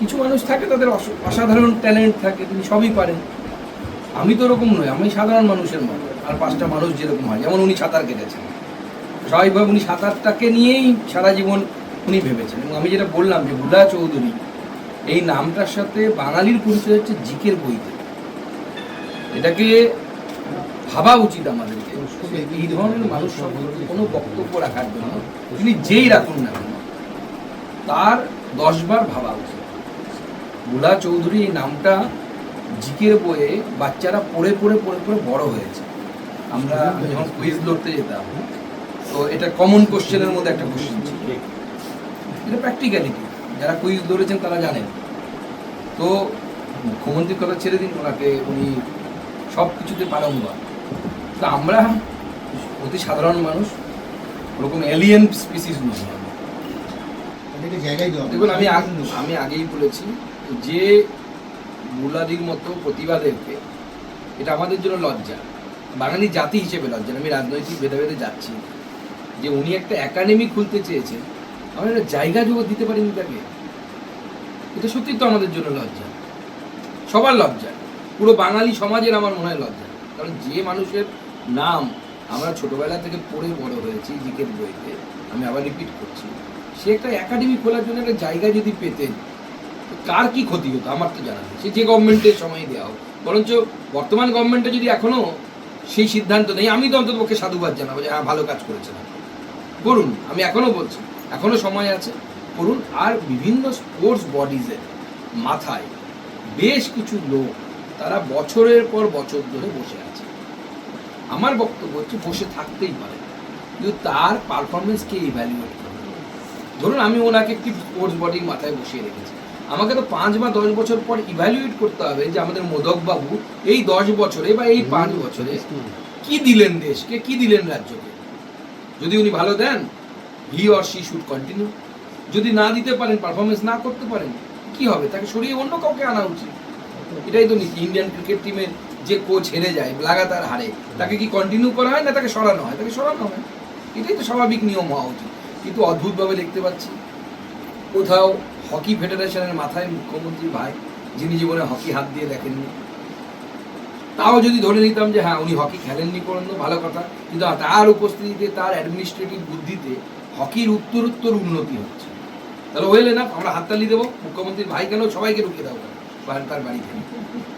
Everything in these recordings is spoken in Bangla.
কিছু মানুষ থাকে, তাদের অস- অসাধারণ ট্যালেন্ট থাকে, তিনি সবই পারেন। আমি তো ওরকম নই, আমি সাধারণ মানুষের মতো, আর পাঁচটা মানুষ যেরকম হয়। যেমন উনি সাঁতার কেটেছেন। স্বাভাবিকভাবে উনি সাঁতারটাকে নিয়েই সারা জীবন উনি ভেবেছেন। এবং আমি যেটা বললাম যে বুধা চৌধুরী, এই নামটার সাথে বাঙালির পরিচয় হচ্ছে জিকের বইতে। এটাকে ভাবা উচিত আমাদেরকে এই ধরনের মানুষ সম্পর্কে কোনো বক্তব্য রাখার জন্য তিনি যেই রাখুন না তার দশবার ভাবা উচিত। বুলা চৌধুরী এই নামটা জিকের বইয়ে বাচ্চারা পড়ে পড়ে পড়ে পড়ে বড় হয়েছে। আমরা আমি যখন কুইজ লড়তে যেতাম তো এটা কমন কোশ্চেনের মধ্যে একটা কোশ্চেন ছিল। এটা প্র্যাকটিক্যালিটি যারা কুইজ ধরেছেন তারা জানেন। তো মুখ্যমন্ত্রীর কথা ছেড়ে দিন ওনাকে উনি সব কিছুতে পারঙ্গম তো আমরা অতি সাধারণ মানুষ ওরকম এলিয়েন স্পিসিস দেওয়া দেখুন আমি আমি আগেই বলেছি যে মুলাদির মতো প্রতিবাদেরকে, এটা আমাদের জন্য লজ্জা। বাঙালি জাতি হিসেবে লজ্জা আমি রাজনৈতিক ভেদাভেদে যাচ্ছি। যে উনি একটা একাডেমি খুলতে চেয়েছেন, আমরা একটা জায়গা জগৎ দিতে পারিনি তাকে। এটা সত্যি তো আমাদের জন্য লজ্জা। সবার লজ্জা। পুরো বাঙালি সমাজের আমার মনে হয় লজ্জা। কারণ যে মানুষের নাম আমরা ছোটবেলা থেকে পড়ে বড় হয়েছি, জিকের বইতে, আমি আবার রিপিট করছি, সে একটা একাডেমি খোলার জন্য একটা জায়গা যদি পেতেন কার কি ক্ষতি হতো? আমার তো জানা সে যে গভর্নমেন্টের সময় দেওয়া হোক। বরঞ্চ বর্তমান গভর্নমেন্টে যদি এখনও সেই সিদ্ধান্ত নেই আমি তো অন্তত পক্ষে সাধুবাদ জানাব যে হ্যাঁ ভালো কাজ করেছে আপনি। করুন, আমি এখনও বলছি এখনও সময় আছে। করুন, আর বিভিন্ন স্পোর্টস বডিজের মাথায় বেশ কিছু লোক, তারা বছরের পর বছর ধরে বসে আছে। আমার বক্তব্য হচ্ছে, বসে থাকতেই পারে। কিন্তু তার পারফরমেন্সকে ইভ্যালুয়েট করবে? ধরুন, আমি ওনাকে একটি স্পোর্টস বডির মাথায় বসিয়ে রেখেছি। আমাকে তো পাঁচ বা দশ বছর পর ইভ্যালুয়েট করতে হবে যে আমাদের মোদকবাবু এই দশ বছরে বা এই পাঁচ বছরে কি দিলেন দেশকে, কি দিলেন রাজ্যকে? যদি উনি ভালো then he or she should continue যদি না দিতে পারেন পারফরমেন্স না করতে পারেন, কি হবে? তাকে সরিয়ে অন্য কাউকে আনা উচিত। এটাই তো নীতি। ইন্ডিয়ান ক্রিকেট টিমের যে কোচ হেরে যায়, লাগাতার হারে, তাকে কি কন্টিনিউ করা হয় না তাকে সরানো হয়? তাকে সরানো হয়। এটাই তো স্বাভাবিক নিয়ম হওয়া উচিত। কিন্তু অদ্ভুতভাবে দেখতে পাচ্ছি, কোথাও হকি ফেডারেশনের মাথায় মুখ্যমন্ত্রী ভাই, যিনি জীবনে হকি হাত দিয়ে দেখেননি। তাও যদি ধরে নিতাম যে হ্যাঁ উনি হকি খেলেননি পর্যন্ত ভালো কথা। কিন্তু তার উপস্থিতিতে, তার অ্যাডমিনিস্ট্রেটিভ বুদ্ধিতে হকির উত্তর উত্তর উন্নতি হচ্ছে। তাহলে ওয়েলে না আমরা হাততালি দেবো। মুখ্যমন্ত্রীর ভাই কেন সবাইকে রুখে দেবো? তার বাড়ি থেকে।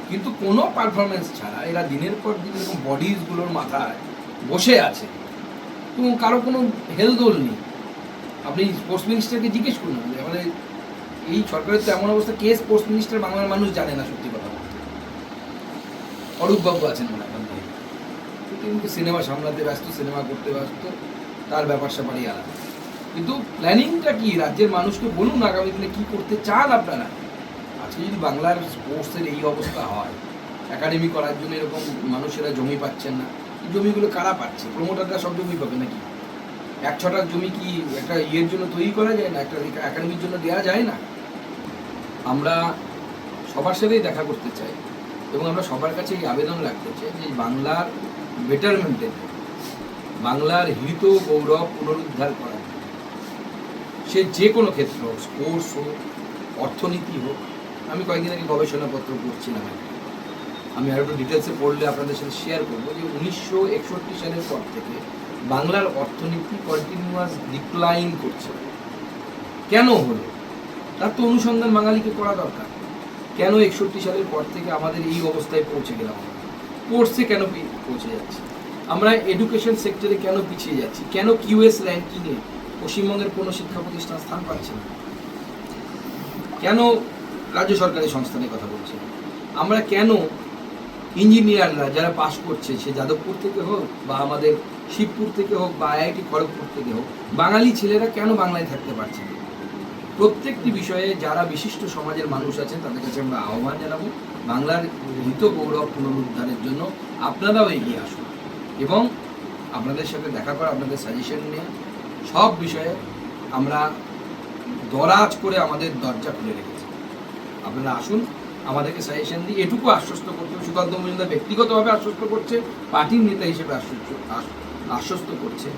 কিন্তু কোনো পারফরমেন্স ছাড়া এরা দিনের পর দিন এরকম বডিজগুলোর মাথায় বসে আছে। তো কারও কোনো হেলদোল নেই। আপনি স্পোর্টস মিনিস্টারকে জিজ্ঞেস করুন। আমাদের এই সরকারের তো এমন অবস্থা, কে স্পোর্টস মিনিস্টার বাংলার মানুষ জানে না সত্যি কথা। অরূপবাবু আছেন মনে কিন্তু সিনেমা সামলাতে ব্যস্ত, সিনেমা করতে ব্যস্ত, তার ব্যাপার স্যাপারই আলাদা। কিন্তু প্ল্যানিংটা কি? রাজ্যের মানুষকে বলুন আগামী দিনে কী করতে চান আপনারা? আজকে যদি বাংলার স্পোর্টসের এই অবস্থা হয়, একাডেমি করার জন্য এরকম মানুষেরা জমি পাচ্ছেন না জমিগুলো কারা পাচ্ছে? প্রমোটাররা সব জমি পাবে নাকি? এক ছটার জমি কি একটা ইয়ের জন্য তৈরি করা যায় না? একটা একাডেমির জন্য দেওয়া যায় না? আমরা সবার সাথেই দেখা করতে চাই এবং আমরা সবার কাছে এই আবেদন রাখতে চাই যে বাংলার বেটারমেন্টের বাংলার হৃত গৌরব পুনরুদ্ধার করা সে যে কোনো ক্ষেত্র হোক স্পোর্টস হোক, অর্থনীতি হোক, আমি কয়েকদিন আগে গবেষণাপত্র একটা। আমি আর একটু ডিটেলসে পড়লে আপনাদের সাথে শেয়ার করব যে উনিশশো একষট্টি সালের পর থেকে বাংলার অর্থনীতি কন্টিনিউয়াস ডিক্লাইন করছে। কেন হলো? তার তো অনুসন্ধান বাঙালিকে করা দরকার। কেন একষট্টি সালের পর থেকে আমাদের এই অবস্থায় পৌঁছে গেলাম স্পোর্টসে কেন পৌঁছে যাচ্ছি? আমরা এডুকেশন সেক্টরে কেন পিছিয়ে যাচ্ছি? কেন কিউএস র্যাঙ্কিংয়ে পশ্চিমবঙ্গের কোনো শিক্ষা প্রতিষ্ঠান স্থান পাচ্ছে না? কেন রাজ্য সরকারি সংস্থানের কথা বলছি? আমরা কেন ইঞ্জিনিয়াররা যারা পাশ করছে, সে যাদবপুর থেকে হোক বা আমাদের শিবপুর থেকে হোক বা আইআইটি খড়গপুর থেকে হোক, বাঙালি ছেলেরা কেন বাংলায় থাকতে পারছে না? প্রত্যেকটি বিষয়ে যারা বিশিষ্ট সমাজের মানুষ আছেন, তাদের কাছে আমরা আহ্বান জানাব। বাংলার হিত গৌরব পুনরুদ্ধারের জন্য আপনারাও এগিয়ে আসুন এবং আপনাদের সাথে দেখা করা আপনাদের সাজেশন নিয়ে সব বিষয়ে আমরা দরাজ করে আমাদের দরজা খুলে রেখেছি। আপনারা আসুন, আমাদেরকে সাজেশন দিই এটুকু আশ্বস্ত করছে সুকান্ত মজুমদার ব্যক্তিগতভাবে আশ্বস্ত করছে পার্টির নেতা হিসেবে আশ্বস্ত আশ- আশ্বস্ত করছে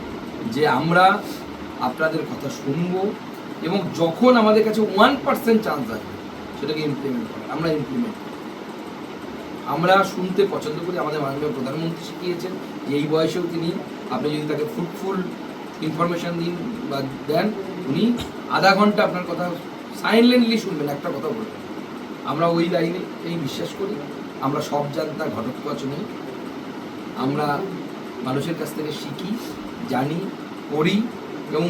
যে আমরা আপনাদের কথা শুনব এবং যখন আমাদের কাছে ওয়ান পার্সেন্ট চান্স আসবে, সেটাকে ইমপ্লিমেন্ট করা, আমরা ইমপ্লিমেন্ট করি। আমরা শুনতে পছন্দ করি, আমাদের মাননীয় প্রধানমন্ত্রী শিখিয়েছেন যে এই বয়সেও তিনি, আপনি যদি তাকে ফ্রুটফুল ইনফরমেশন দিন বা দেন, উনি আধা ঘণ্টা আপনার কথা সাইলেন্টলি শুনবেন, একটা কথা বলবেন। আমরা ওই লাইনে এই বিশ্বাস করি, আমরা সব জানতা ঘটকবাচ নই আমরা মানুষের কাছ থেকে শিখি, জানি, পড়ি এবং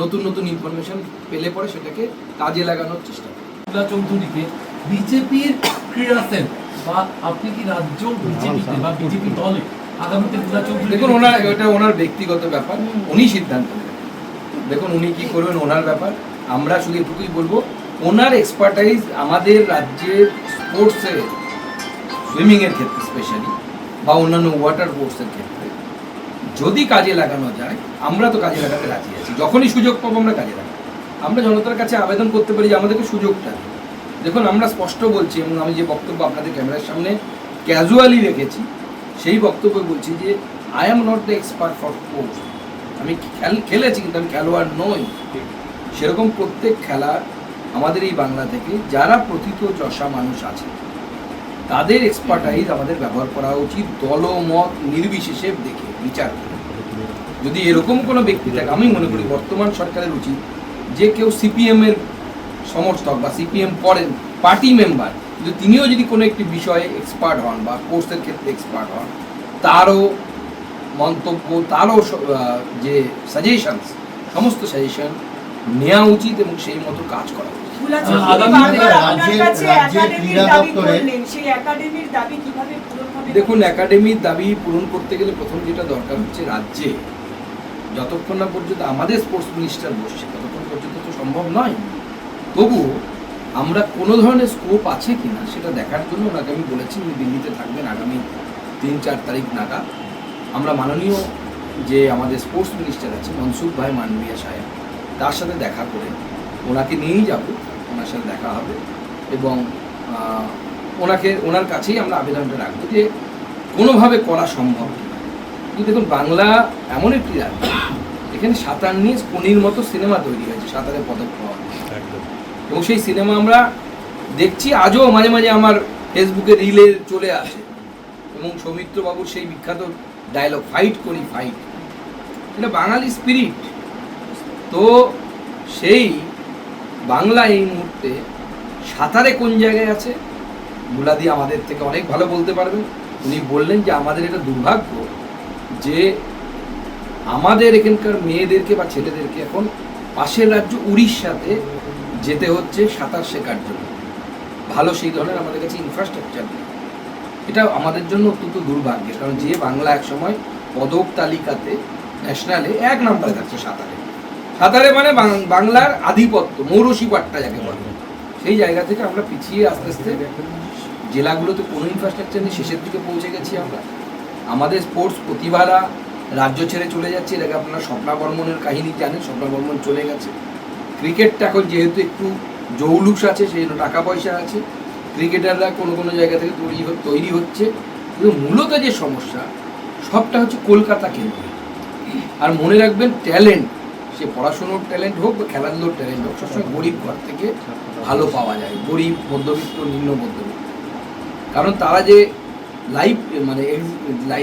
নতুন নতুন ইনফরমেশন পেলে পরে সেটাকে কাজে লাগানোর চেষ্টা দুর্গা চৌধুরীকে বিজেপির ক্রীড়া সেল বা আপনি কি রাজ্য বিজেপিতে বা বিজেপি দলে আগামীতে দুর্গা চৌধুরী দেখুন ওনার এটা ওনার ব্যক্তিগত ব্যাপার উনি সিদ্ধান্ত নেবেন দেখুন উনি কি করবেন ওনার ব্যাপার আমরা শুধু এটুকুই বলব ওনার এক্সপার্টাইজ আমাদের রাজ্যের স্পোর্টসে সুইমিংয়ের ক্ষেত্রে স্পেশালি বা অন্যান্য ওয়াটার স্পোর্টসের ক্ষেত্রে। যদি কাজে লাগানো যায়, আমরা তো কাজে লাগাতে রাজি আছি। যখনই সুযোগ পাবো, আমরা কাজে লাগাবো। আমরা জনতার কাছে আবেদন করতে পারি যে আমাদেরকে সুযোগটা দেখুন, আমরা স্পষ্ট বলছি এবং আমি যে বক্তব্য আপনাদের ক্যামেরার সামনে ক্যাজুয়ালি রেখেছি, সেই বক্তব্য বলছি যে I am not the expert for sports আমি খেল, খেলেছি, কিন্তু আমি খেলোয়াড় নই। সেরকম প্রত্যেক খেলা আমাদের এই বাংলা থেকে যারা প্রথিত চষা মানুষ আছে তাদের এক্সপার্টাইজ আমাদের ব্যবহার করা উচিত। দলমত নির্বিশেষে দেখে, বিচার করে। যদি এরকম কোনো ব্যক্তি থাকে, আমি মনে করি বর্তমান সরকারের উচিত যে কেউ সিপিএম এর সমর্থক বা সিপিএম করেন পার্টি মেম্বার কিন্তু তিনিও যদি কোনো একটি বিষয়ে এক্সপার্ট হন বা কোর্সের ক্ষেত্রে এক্সপার্ট হন, তারও মন্তব্য, তারও যে সাজেশনস সমস্ত সাজেশন নেওয়া উচিত এবং সেই মতো কাজ করা উচিত। দেখুন একাডেমির দাবি পূরণ করতে গেলে প্রথম যেটা দরকার হচ্ছে রাজ্যে। যতক্ষণ না পর্যন্ত আমাদের স্পোর্টস মিনিস্টার বসছে ততক্ষণ পর্যন্ত তো সম্ভব নয়। তবু আমরা কোনো ধরনের স্কোপ আছে কিনা সেটা দেখার জন্য ওনাকে আমি বলেছি উনি দিল্লিতে থাকবেন আগামী তিন চার তারিখ নাগাদ। আমরা মাননীয় যে আমাদের স্পোর্টস মিনিস্টার আছে মনসুখ ভাই মানবিয়া সাহেব তার সাথে দেখা করে ওনাকে নিয়েই যাব। ওনার সাথে দেখা হবে এবং ওনাকে ওনার কাছেই আমরা আবেদনটা রাখব যে কোনোভাবে করা সম্ভব কিনা কিন্তু দেখুন বাংলা এমন একটি রাজ্য এখানে সাঁতার নিয়ে স্পনির মতো সিনেমা তৈরি হয়েছে সাঁতারে পদক পাওয়া এবং সেই সিনেমা আমরা দেখছি আজও মাঝে মাঝে আমার ফেসবুকে রিলে চলে আসে। এবং সৌমিত্রবাবুর সেই বিখ্যাত ডায়লগ ফাইট করি ফাইট এটা বাঙালি স্পিরিট তো সেই বাংলা এই মুহূর্তে সাঁতারে কোন জায়গায় আছে? মুলাদি আমাদের থেকে অনেক ভালো বলতে পারবেন। উনি বললেন যে আমাদের এটা দুর্ভাগ্য যে আমাদের এখানকার মেয়েদেরকে বা ছেলেদেরকে এখন পাশের রাজ্য উড়িষ্যাতে যেতে হচ্ছে সাঁতার শেখার জন্য। ভালো সেই ধরনের আমাদের কাছে ইনফ্রাস্ট্রাকচার নেই। এটা আমাদের জন্য অত্যন্ত দুর্ভাগ্যের, কারণ যে বাংলা একসময় পদক তালিকাতে ন্যাশনালে এক নম্বরে থাকছে সাঁতারে। সাঁতারে মানে বাংলার আধিপত্য, মৌরসী পাট্টা যাকে বলে। সেই জায়গা থেকে আমরা পিছিয়ে আস্তে আস্তে জেলাগুলোতে কোনো ইনফ্রাস্ট্রাকচার নেই, শেষের দিকে পৌঁছে গেছি আমরা। আমাদের স্পোর্টস প্রতিভারা রাজ্য ছেড়ে চলে যাচ্ছে, এটাকে আপনারা স্বপ্না বর্মনের কাহিনী জানেন, স্বপ্না বর্মন চলে গেছে। ক্রিকেটটা এখন যেহেতু একটু জৌলুস আছে, সেই জন্য টাকা পয়সা আছে। ক্রিকেটাররা কোনো কোনো জায়গা থেকে তৈরি তৈরি হচ্ছে। কিন্তু মূলত যে সমস্যা, সবটা হচ্ছে কলকাতা কেন্দ্র আর মনে রাখবেন ট্যালেন্ট সে পড়াশুনোর ট্যালেন্ট হোক বা খেলাধুলোর ট্যালেন্ট হোক, সবসময় গরিব ঘর থেকে ভালো পাওয়া যায়। গরিব, মধ্যবিত্ত, নিম্ন মধ্যবিত্ত। কারণ তারা যে লাইফ মানে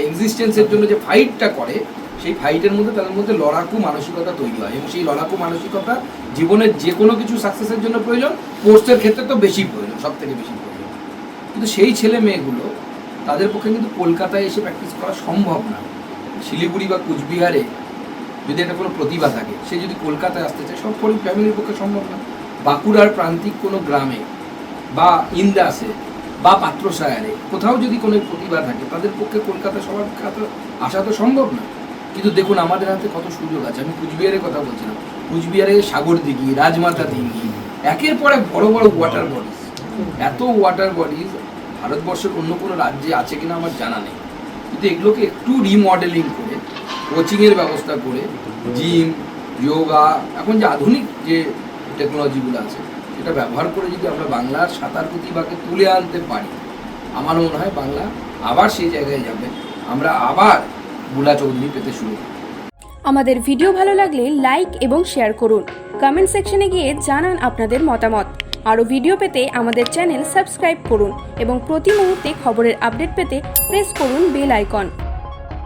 এক্সিস্টেন্সের জন্য যে ফাইটটা করে, সেই ফাইটের মধ্যে তাদের মধ্যে লড়াকু মানসিকতা তৈরি হয় এবং সেই লড়াকু মানসিকতা জীবনের যে কোনো কিছু সাকসেসের জন্য প্রয়োজন কোর্সের ক্ষেত্রে তো বেশি প্রয়োজন সব থেকে বেশি প্রয়োজন। কিন্তু সেই ছেলে মেয়েগুলো, তাদের পক্ষে কিন্তু কলকাতায় এসে প্র্যাকটিস করা সম্ভব না। শিলিগুড়ি বা কুচবিহারে যদি একটা কোনো প্রতিভা থাকে, সে যদি কলকাতায় আসতে চায়, সব ফ্যামিলির পক্ষে সম্ভব না। বাঁকুড়ার প্রান্তিক কোনো গ্রামে বা ইন্দাসে বা পাত্রসায়ারে কোথাও যদি কোনো প্রতিভা থাকে, তাদের পক্ষে কলকাতা সবার কাছে আসা তো সম্ভব না। কিন্তু দেখুন, আমাদের হাতে কত সুযোগ আছে। আমি কুচবিহারের কথা বলছিলাম। কুচবিহারে সাগর দিঘি, রাজমাতা দিঘি, একের পর এক বড় বড় ওয়াটার বডিজ এত ওয়াটার বডিজ ভারতবর্ষের অন্য কোনো রাজ্যে আছে কিনা আমার জানা নেই। কিন্তু এগুলোকে একটু রিমডেলিং করে কোচিংয়ের ব্যবস্থা করে জিম যোগা এখন যে আধুনিক যে টেকনোলজিগুলো আছে, সেটা ব্যবহার করে যদি আমরা বাংলার সাঁতার প্রতিভাকে তুলে আনতে পারি, আমার মনে হয় বাংলা আবার সেই জায়গায় যাবে। আমরা আবার বুলা চৌধুরী পেতে শুরু আমাদের ভিডিও ভালো লাগলে লাইক এবং শেয়ার করুন। কমেন্ট সেকশনে গিয়ে জানান আপনাদের মতামত। আরও ভিডিও পেতে আমাদের চ্যানেল সাবস্ক্রাইব করুন এবং প্রতি মুহূর্তে খবরের আপডেট পেতে প্রেস করুন বেল আইকন